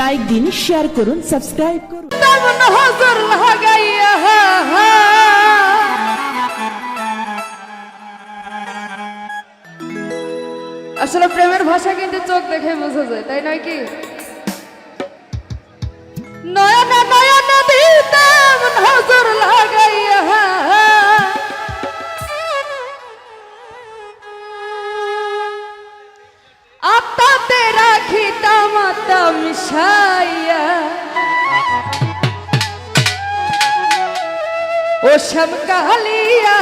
Like দিন share করুন subscribe করুন। আসলে প্রেমের ভাষা কিন্তু চোখ দেখে বোঝা যায়, তাই নয় কি? ও শ্যামকালিয়া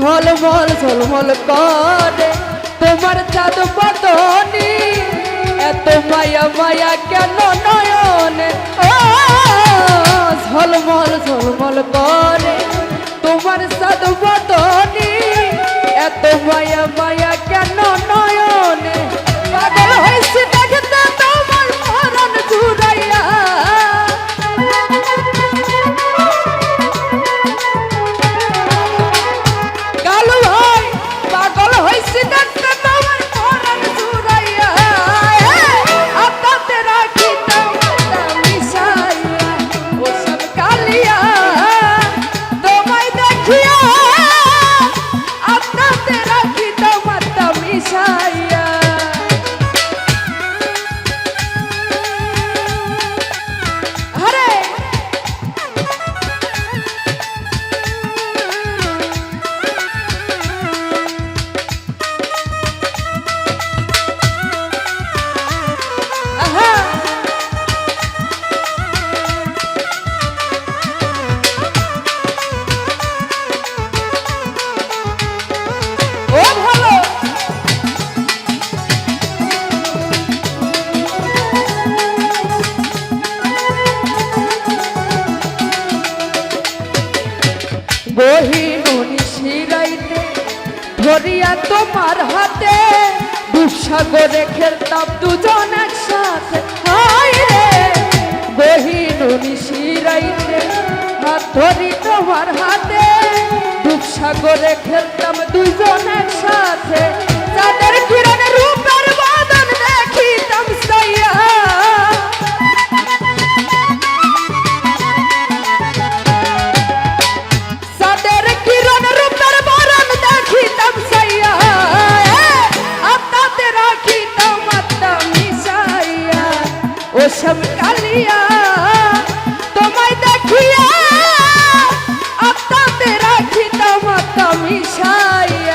ঝলমল ঝলমল করে। তোমার চাঁদ পতনি এত মায়া মায়া কেন নয়নে? ঝলমল ঝলমল করে। তোমার চাঁদ ধরিয়া তোমার হাতে দুঃসাগরে খেলতাম দুজন একসাথে। ধরি তোমার হাতে। দুঃসাগরে খেলতাম দুজন একসাথে। সব কালিয়া তোমায় দেখিয়া আপনাতে রাখিতাম মিশাইয়া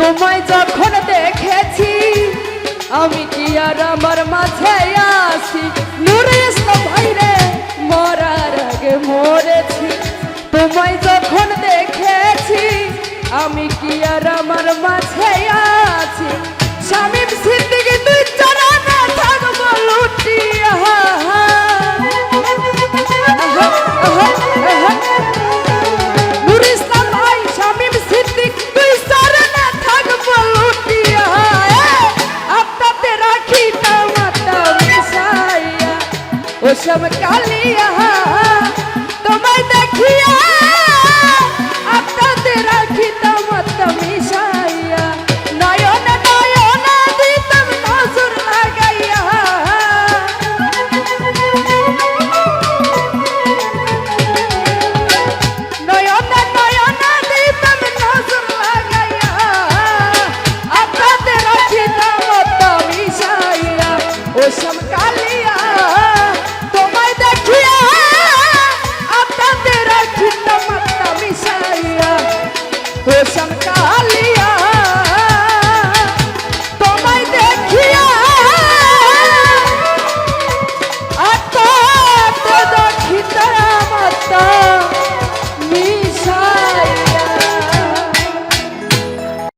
তোমায় যখন দেখেছি, আমি কি আর আমার মাঝে আসি ভাইরে মরার আগে মরেছি। তোমায় যখন দেখেছি, আমি কি আর আমার মাঝে चमका लिया। तो मैं देखिया